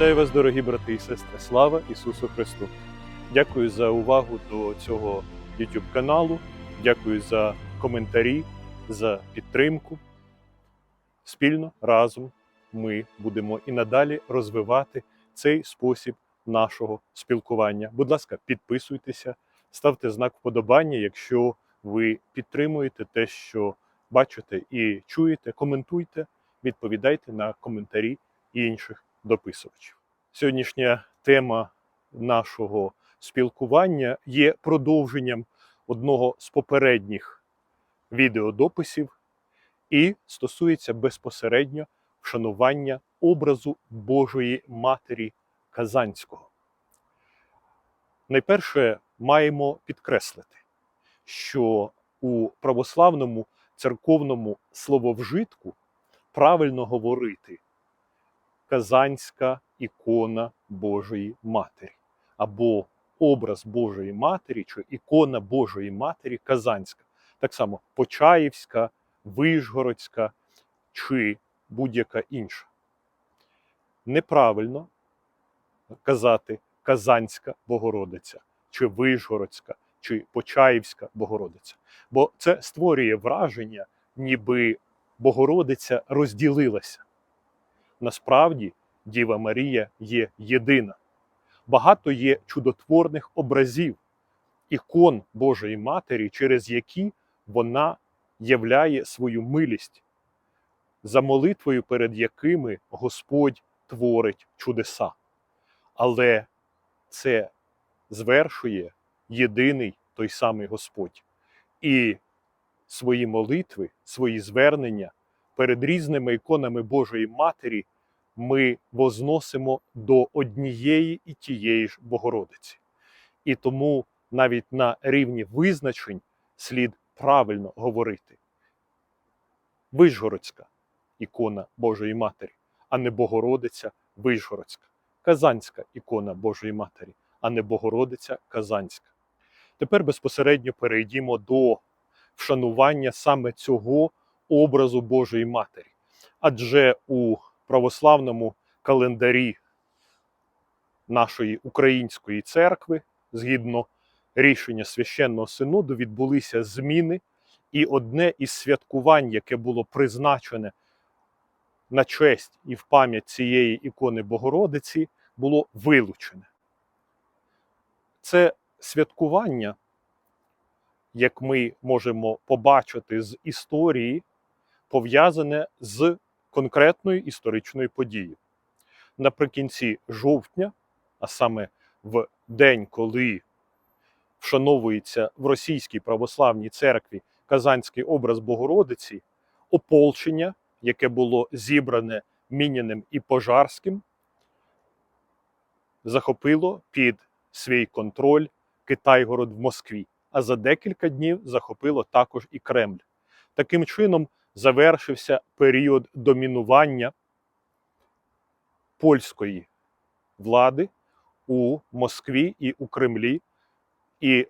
Вітаю вас, дорогі брати і сестри. Слава Ісусу Христу! Дякую за увагу до цього YouTube каналу. Дякую за коментарі, за підтримку. Спільно разом ми будемо і надалі розвивати цей спосіб нашого спілкування. Будь ласка, підписуйтеся, ставте знак вподобання, якщо ви підтримуєте те, що бачите і чуєте. Коментуйте, відповідайте на коментарі інших дописувачів. Сьогоднішня тема нашого спілкування є продовженням одного з попередніх відеодописів і стосується безпосередньо вшанування образу Божої Матері Казанського. Найперше маємо підкреслити, що у православному церковному слововжитку правильно говорити Казанська ікона Божої Матері або образ Божої Матері чи ікона Божої Матері Казанська. Так само Почаївська, Вишгородська чи будь-яка інша. Неправильно казати Казанська Богородиця, чи Вишгородська, чи Почаївська Богородиця. Бо це створює враження, ніби Богородиця розділилася. Насправді Діва Марія є єдина. Багато є чудотворних образів, ікон Божої Матері, через які вона являє свою милість, за молитвою, перед якими Господь творить чудеса. Але це звершує єдиний той самий Господь. І свої молитви, свої звернення перед різними іконами Божої Матері ми возносимо до однієї і тієї ж Богородиці. І тому навіть на рівні визначень слід правильно говорити. Вишгородська ікона Божої Матері, а не Богородиця Вишгородська, Казанська ікона Божої Матері, а не Богородиця Казанська. Тепер безпосередньо перейдімо до вшанування саме цього образу Божої Матері. Адже у православному календарі нашої української церкви, згідно рішення священного синоду, відбулися зміни, і одне із святкувань, яке було призначене на честь і в пам'ять цієї ікони Богородиці, було вилучене. Це святкування, як ми можемо побачити з історії, пов'язане з конкретною історичною подією. Наприкінці жовтня, а саме в день, коли вшановується в Російській православній церкві Казанський образ Богородиці, ополчення, яке було зібране Міняним і Пожарським, захопило під свій контроль Китайгород в Москві, а за декілька днів захопило також і Кремль. Таким чином завершився період домінування польської влади у Москві і у Кремлі, і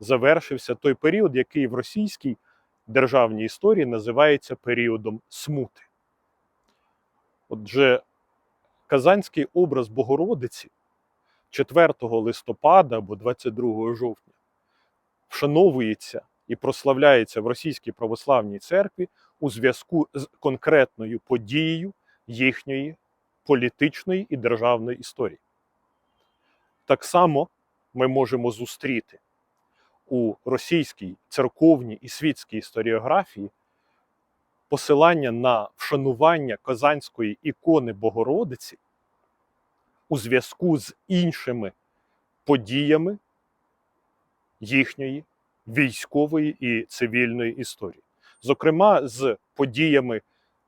завершився той період, який в російській державній історії називається періодом смути. Отже, казанський образ Богородиці 4 листопада або 22 жовтня вшановується і прославляється в Російській православній церкві у зв'язку з конкретною подією їхньої політичної і державної історії. Так само ми можемо зустріти у російській церковній і світській історіографії посилання на вшанування Казанської ікони Богородиці у зв'язку з іншими подіями їхньої військової і цивільної історії, зокрема з подіями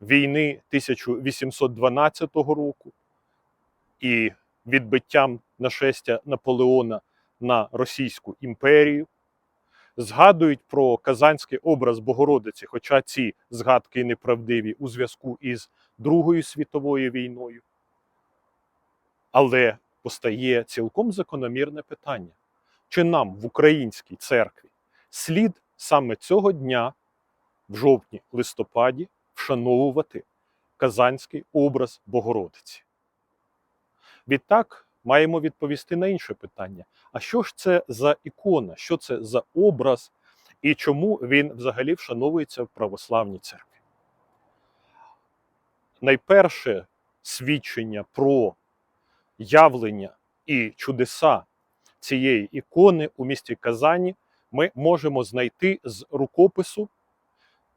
війни 1812 року і відбиттям нашестя Наполеона на Російську імперію. Згадують про казанський образ Богородиці, хоча ці згадки неправдиві у зв'язку із Другою світовою війною. Але постає цілком закономірне питання: чи нам в українській церкві слід саме цього дня, в жовтні-листопаді, вшановувати казанський образ Богородиці? Відтак маємо відповісти на інше питання: а що ж це за ікона, що це за образ, і чому він взагалі вшановується в православній церкві? Найперше свідчення про явлення і чудеса цієї ікони у місті Казані ми можемо знайти з рукопису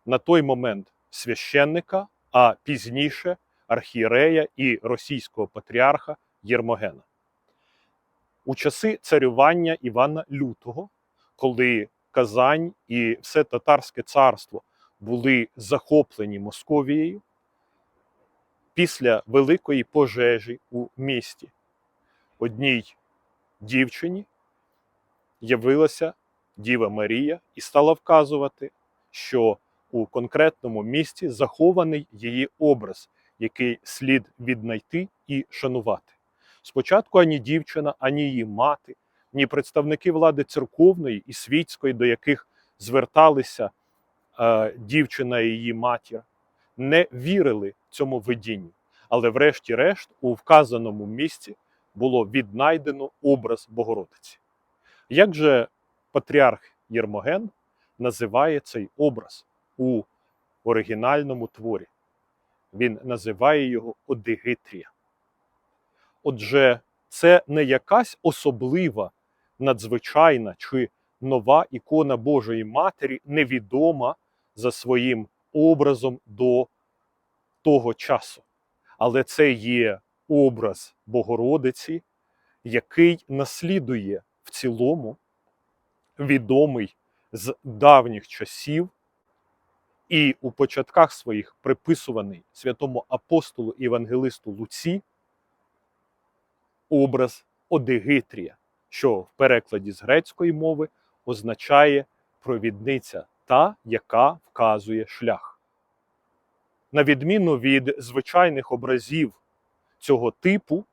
на той момент священника, а пізніше архієрея і російського патріарха Єрмогена. У часи царювання Івана Лютого, коли Казань і все татарське царство були захоплені Московією, після великої пожежі у місті одній дівчині явилася Діва Марія і стала вказувати, що у конкретному місці захований її образ, який слід віднайти і шанувати. Спочатку ані дівчина, ані її мати, ні представники влади церковної і світської, до яких зверталися е, дівчина і її матір, не вірили цьому видінню. Але, врешті-решт, у вказаному місці було віднайдено образ Богородиці. Як же патріарх Єрмоген називає цей образ у оригінальному творі? Він називає його Одигитрія. Отже, це не якась особлива, надзвичайна чи нова ікона Божої Матері, невідома за своїм образом до того часу. Але це є образ Богородиці, який наслідує в цілому відомий з давніх часів і у початках своїх приписуваний святому апостолу Євангелисту Луці образ Одигитрія, що в перекладі з грецької мови означає провідниця та, яка вказує шлях. На відміну від звичайних образів цього типу,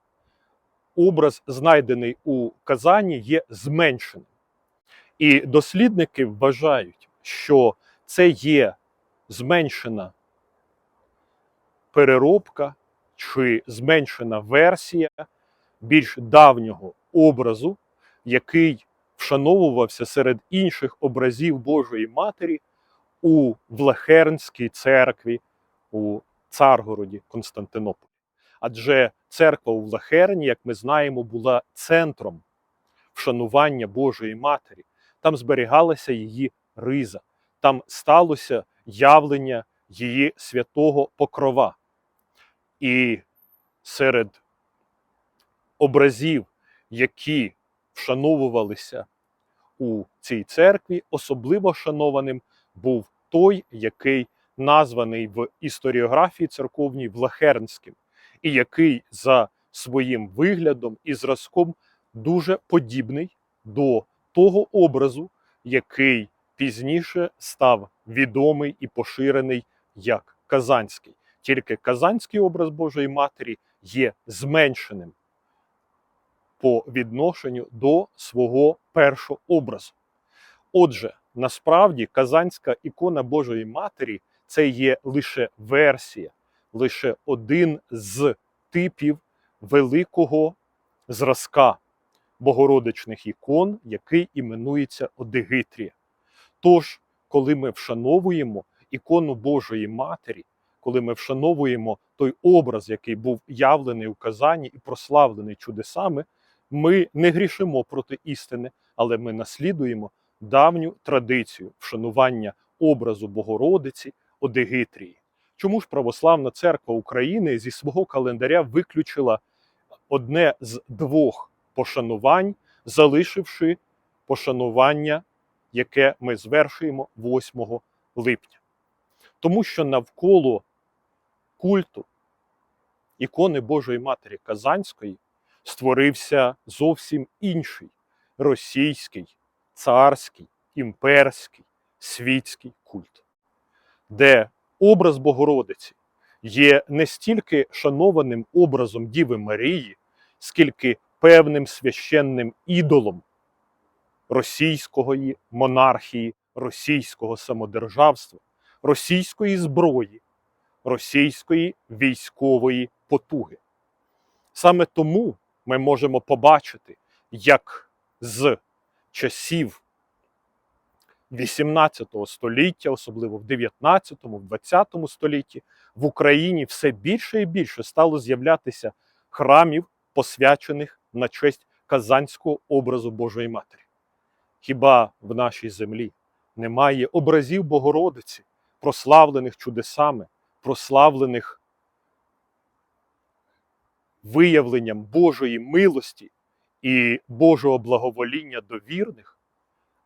образ, знайдений у Казані, є зменшеним. І дослідники вважають, що це є зменшена переробка чи зменшена версія більш давнього образу, який вшановувався серед інших образів Божої Матері у Влахернській церкві у Царгороді Константинополі. Адже церква у Влахерні, як ми знаємо, була центром вшанування Божої Матері. Там зберігалася її риза, там сталося явлення її святого покрова. І серед образів, які вшановувалися у цій церкві, особливо шанованим був той, який названий в історіографії церковній Влахернським, і який за своїм виглядом і зразком дуже подібний до того образу, який пізніше став відомий і поширений як Казанський. Тільки Казанський образ Божої Матері є зменшеним по відношенню до свого першого образу. Отже, насправді Казанська ікона Божої Матері це є лише версія, лише один з типів великого зразка богородичних ікон, який іменується Одигитрія. Тож, коли ми вшановуємо ікону Божої Матері, коли ми вшановуємо той образ, який був явлений у Казані і прославлений чудесами, ми не грішимо проти істини, але ми наслідуємо давню традицію вшанування образу Богородиці Одигитрії. Чому ж Православна Церква України зі свого календаря виключила одне з двох пошанувань, залишивши пошанування, яке ми звершуємо 8 липня? Тому що навколо культу ікони Божої Матері Казанської створився зовсім інший російський, царський, імперський, світський культ, де образ Богородиці є не стільки шанованим образом Діви Марії, скільки певним священним ідолом російської монархії, російського самодержавства, російської зброї, російської військової потуги. Саме тому ми можемо побачити, як з часів 18 століття, особливо в 19, в 20 столітті, в Україні все більше і більше стало з'являтися храмів, посвячених на честь казанського образу Божої Матері. Хіба в нашій землі немає образів Богородиці, прославлених чудесами, прославлених виявленням Божої милості і Божого благовоління до вірних?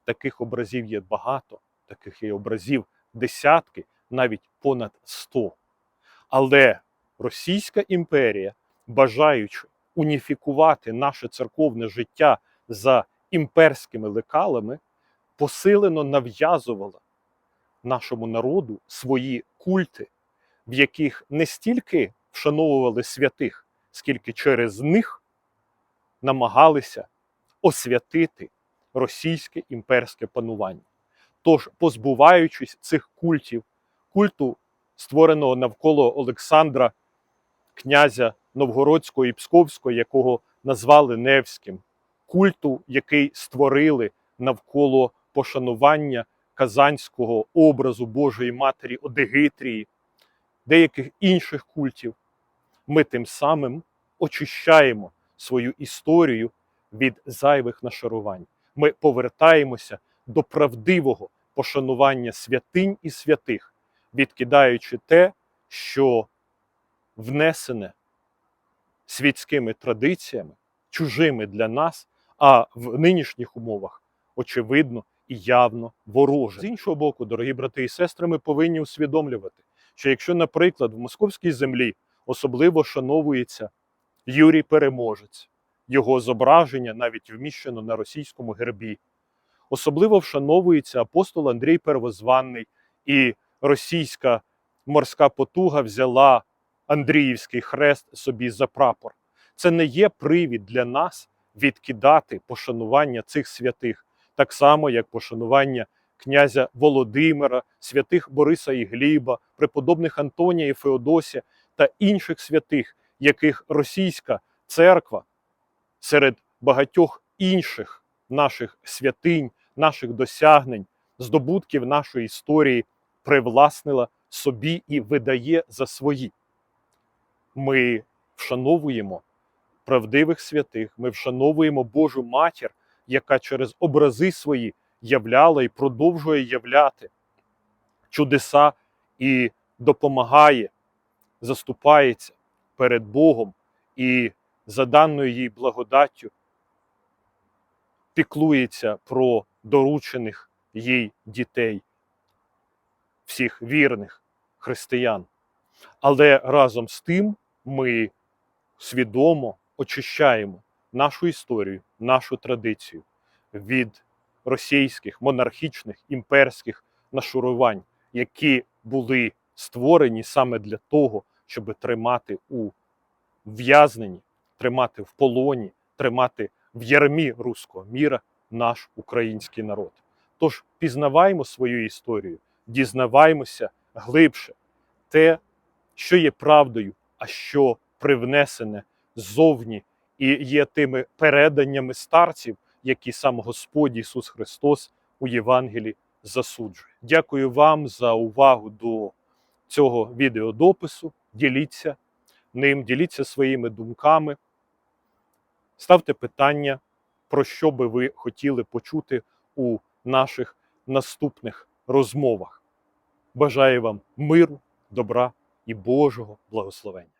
Таких образів є багато, таких є образів десятки, навіть понад сто. Але Російська імперія, бажаючи уніфікувати наше церковне життя за імперськими лекалами, посилено нав'язувала нашому народу свої культи, в яких не стільки вшановували святих, скільки через них намагалися освятити російське імперське панування. Тож, позбуваючись цих культів, культу, створеного навколо Олександра, князя Новгородського і Псковського, якого назвали Невським, культу, який створили навколо пошанування казанського образу Божої Матері Одегитрії, деяких інших культів, ми тим самим очищаємо свою історію від зайвих нашарувань. Ми повертаємося до правдивого пошанування святинь і святих, відкидаючи те, що внесене світськими традиціями, чужими для нас, а в нинішніх умовах очевидно і явно вороже. З іншого боку, дорогі брати і сестри, ми повинні усвідомлювати, що якщо, наприклад, в московській землі особливо шановується Юрій Переможець, його зображення навіть вміщено на російському гербі, особливо вшановується апостол Андрій Первозванний, і російська морська потуга взяла Андріївський хрест собі за прапор. Це не є привід для нас відкидати пошанування цих святих, так само, як пошанування князя Володимира, святих Бориса і Гліба, преподобних Антонія і Феодосія та інших святих, яких російська церква серед багатьох інших наших святинь, наших досягнень, здобутків нашої історії привласнила собі і видає за свої. Ми вшановуємо правдивих святих, ми вшановуємо Божу матір, яка через образи свої являла і продовжує являти чудеса і допомагає, заступається перед Богом і за даною їй благодаттю піклується про доручених їй дітей, всіх вірних християн. Але разом з тим ми свідомо очищаємо нашу історію, нашу традицію від російських монархічних імперських нашурувань, які були створені саме для того, щоб тримати у в'язненні, тримати в полоні, тримати в ярмі руського міра наш український народ. Тож пізнаваймо свою історію, дізнаваймося глибше те, що є правдою, а що привнесене ззовні і є тими переданнями старців, які сам Господь Ісус Христос у Євангелії засуджує. Дякую вам за увагу до цього відеодопису. Діліться ним, діліться своїми думками. Ставте питання, про що би ви хотіли почути у наших наступних розмовах. Бажаю вам миру, добра і Божого благословення.